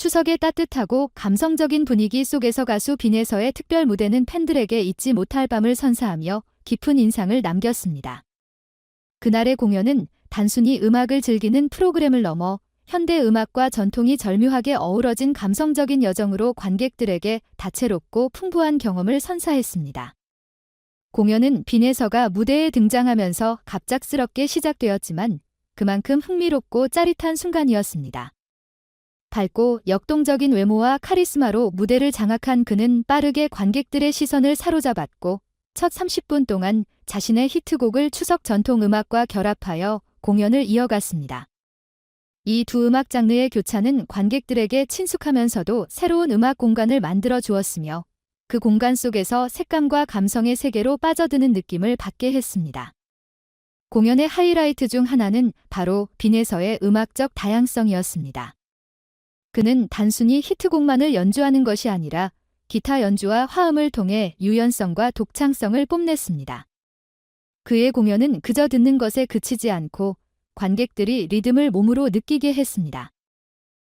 추석의 따뜻하고 감성적인 분위기 속에서 가수 빈에서의 특별 무대는 팬들에게 잊지 못할 밤을 선사하며 깊은 인상을 남겼습니다. 그날의 공연은 단순히 음악을 즐기는 프로그램을 넘어 현대 음악과 전통이 절묘하게 어우러진 감성적인 여정으로 관객들에게 다채롭고 풍부한 경험을 선사했습니다. 공연은 빈에서가 무대에 등장하면서 갑작스럽게 시작되었지만 그만큼 흥미롭고 짜릿한 순간이었습니다. 밝고 역동적인 외모와 카리스마로 무대를 장악한 그는 빠르게 관객들의 시선을 사로잡았고 첫 30분 동안 자신의 히트곡을 추석 전통 음악과 결합하여 공연을 이어갔습니다. 이 두 음악 장르의 교차는 관객들에게 친숙하면서도 새로운 음악 공간을 만들어 주었으며 그 공간 속에서 색감과 감성의 세계로 빠져드는 느낌을 받게 했습니다. 공연의 하이라이트 중 하나는 바로 빈에서의 음악적 다양성이었습니다. 그는 단순히 히트곡만을 연주하는 것이 아니라 기타 연주와 화음을 통해 유연성과 독창성을 뽐냈습니다. 그의 공연은 그저 듣는 것에 그치지 않고 관객들이 리듬을 몸으로 느끼게 했습니다.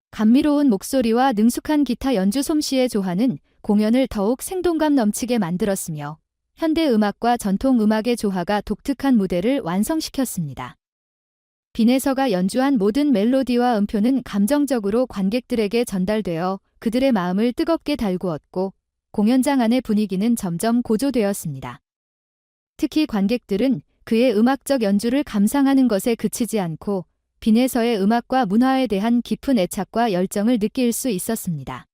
감미로운 목소리와 능숙한 기타 연주 솜씨의 조화는 공연을 더욱 생동감 넘치게 만들었으며 현대 음악과 전통 음악의 조화가 독특한 무대를 완성시켰습니다. 빈에서가 연주한 모든 멜로디와 음표는 감정적으로 관객들에게 전달되어 그들의 마음을 뜨겁게 달구었고 공연장 안의 분위기는 점점 고조되었습니다. 특히 관객들은 그의 음악적 연주를 감상하는 것에 그치지 않고 빈에서의 음악과 문화에 대한 깊은 애착과 열정을 느낄 수 있었습니다.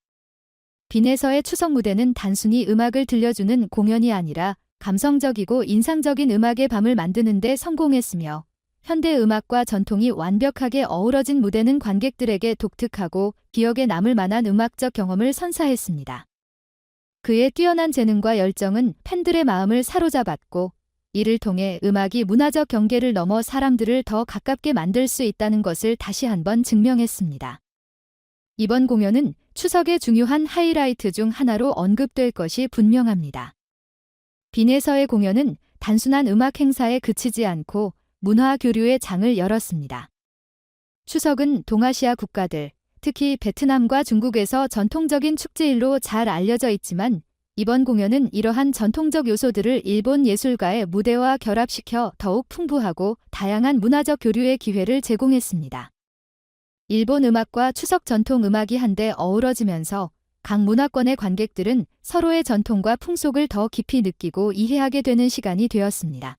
빈에서의 추석 무대는 단순히 음악을 들려주는 공연이 아니라 감성적이고 인상적인 음악의 밤을 만드는 데 성공했으며 현대 음악과 전통이 완벽하게 어우러진 무대는 관객들에게 독특하고 기억에 남을 만한 음악적 경험을 선사했습니다. 그의 뛰어난 재능과 열정은 팬들의 마음을 사로잡았고 이를 통해 음악이 문화적 경계를 넘어 사람들을 더 가깝게 만들 수 있다는 것을 다시 한번 증명했습니다. 이번 공연은 추석의 중요한 하이라이트 중 하나로 언급될 것이 분명합니다. 빈에서의 공연은 단순한 음악 행사에 그치지 않고 문화 교류의 장을 열었습니다. 추석은 동아시아 국가들, 특히 베트남과 중국에서 전통적인 축제일로 잘 알려져 있지만 이번 공연은 이러한 전통적 요소들을 일본 예술가의 무대와 결합시켜 더욱 풍부하고 다양한 문화적 교류의 기회를 제공했습니다. 일본 음악과 추석 전통 음악이 한데 어우러지면서 각 문화권의 관객들은 서로의 전통과 풍속을 더 깊이 느끼고 이해하게 되는 시간이 되었습니다.